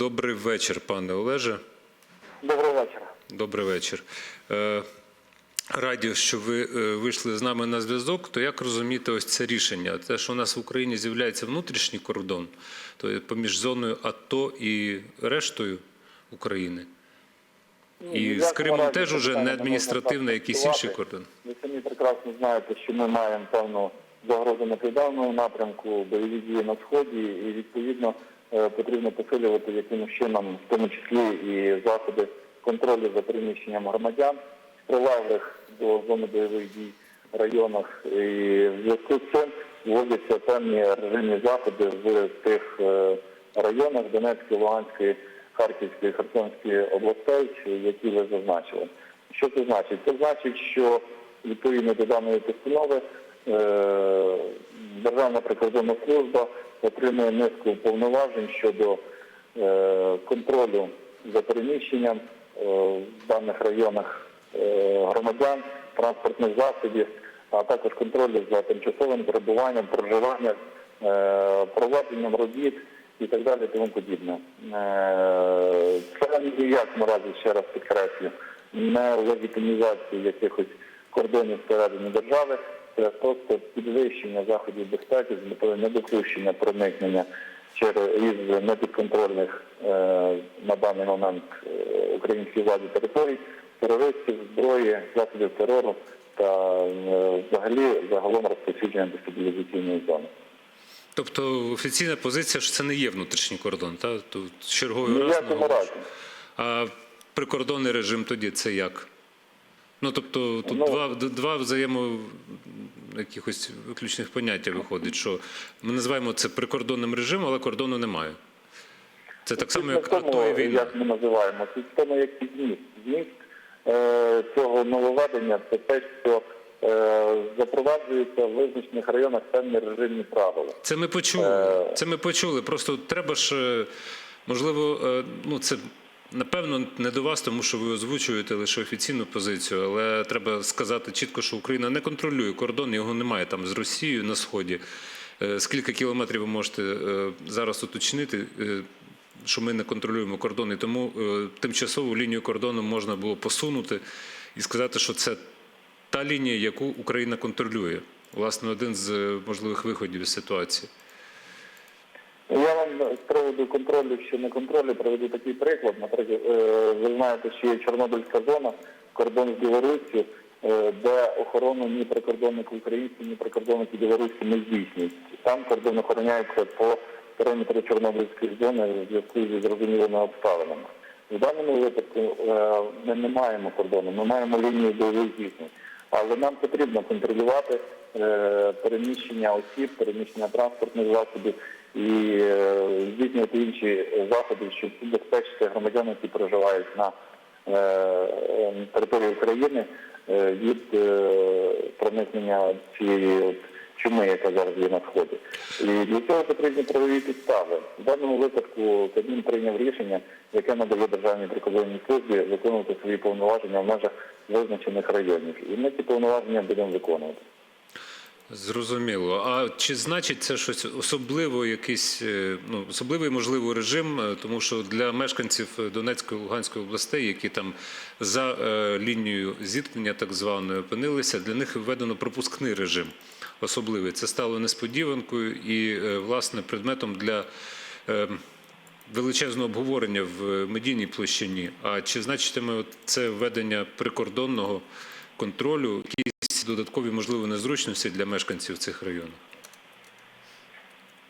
Добрий вечір, пане Олеже. Добрий вечір. Е, Раді, що ви е, вийшли з нами на зв'язок. То як розуміти ось це рішення? Те, що у нас в Україні з'являється внутрішній кордон, то поміж зоною АТО і рештою України. Ну, І ні з Кримом теж уже не адміністративний, якийсь інший кордон. Ви самі прекрасно знаєте, що ми маємо певну загрозу на південному напрямку, бойові дії на сході, і відповідно потрібно посилювати якимось чином, в тому числі і заходи контролю за переміщенням громадян прилеглих до зони бойових дій районах. І в зв'язку з цим вводяться певні режимні заходи в тих е, районах Донецької, Луганської, Харківської, Херсонської областей, які ви зазначили. Що це значить? Це значить, що відповідно до даної постанови е, Державна прикордонна служба отримує низку повноважень щодо е, контролю за переміщенням е, в даних районах е, громадян, транспортних засобів, а також контролю за тимчасовим перебуванням, проживанням, е, проведенням робіт і так далі, тому подібне. Е, Це ні в якому разі, ще раз підкреслю, не легітимізація якихось кордонів всередині держави, це просто підвищення заходів безпеки з метою недопущення проникнення через із непідконтрольних е, на даний момент е, українській владі територій, терористів, зброї, засобів терору та е, взагалі загалом розповсюдження дестабілізаційної зони. Тобто офіційна позиція, що це не є внутрішній кордон, та? Тут черговий раз А прикордонний режим тоді це як? Ну тобто тут Ну, два, два взаємо якихось виключних поняття виходить, що ми називаємо це прикордонним режимом, але кордону немає. Це так само, як тому, АТО і війна. як ми називаємо, в тому, який зміст. Зміст е, цього нововведення це те, що е, запроваджуються в визначених районах певні режимні правила. Це ми почули. Е, Це ми почули. Просто треба ж, е, можливо, е, ну це напевно не до вас, тому що ви озвучуєте лише офіційну позицію, але треба сказати чітко, що Україна не контролює кордон, його немає там з Росією на сході. Е, Скільки кілометрів ви можете е, зараз уточнити? е, Що ми не контролюємо кордон, і тому тимчасову лінію кордону можна було посунути і сказати, що це та лінія, яку Україна контролює. Власне, один з можливих виходів із ситуації. Приводу контролю чи не контролю приведу такий приклад. Наприклад, е, ви знаєте, що є Чорнобильська зона, кордон з Білоруссю, е, де охорону ні прикордонники українці, ні прикордонники білорусі не здійснюють. Там кордон охороняється по периметру Чорнобильської зони в зв'язку зі зрозумілими обставинами. В даному випадку е, ми не маємо кордону, ми маємо лінію бойових зіткнень. Але нам потрібно контролювати переміщення осіб, переміщення транспортних засобів і е, здійснювати інші заходи, щоб убезпечити громадян, які проживають на е, е, території України е, від проникнення цієї от чуми, яка зараз є на сході. І для цього потрібні правові підстави. В даному випадку Кабмін прийняв рішення, яке надає державній прикордонній службі виконувати свої повноваження в межах визначених районів. І ми ці повноваження будемо виконувати. Зрозуміло. А чи значить це щось особливо, якийсь е, ну особливий можливо режим? Е, Тому що для мешканців Донецької Луганської областей, які там за е, лінією зіткнення так званою опинилися, для них введено пропускний режим особливий. Це стало несподіванкою і власне предметом для. Величезного обговорення в медійній площині. А чи значитиме це введення прикордонного контролю якісь додаткові можливі незручності для мешканців цих районів?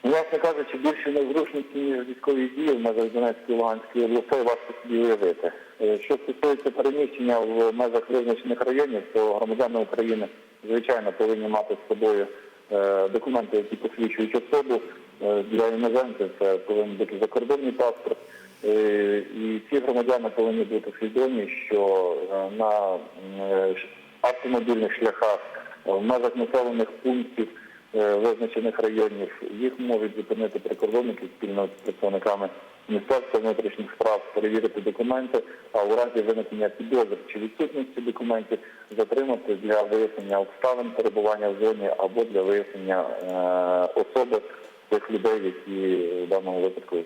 Власне кажучи, більше незручності, ніж військові дії в межах Донецької Луганської областей важко собі уявити. Е, Що стосується переміщення в межах визначених районів, то громадяни України, звичайно, повинні мати з собою е, документи, які посвідчують особу. Е, Для іноземців це повинен бути закордонний паспорт. Е, І ці громадяни повинні бути свідомі, що е, на е, автомобільних шляхах, в межах населених пунктів визначених районів. Їх можуть зупинити прикордонники спільно з представниками Міністерства внутрішніх справ, перевірити документи, а у разі виникнення підозр чи відсутності документів затримати для вияснення обставин перебування в зоні або для вияснення особи тих людей, які в даному випадку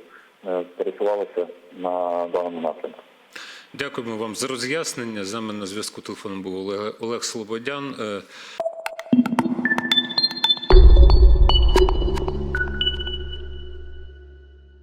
пересувалися на даному напрямку. Дякуємо вам за роз'яснення. З нами на зв'язку телефоном був Олег, Олег Слободян. Е,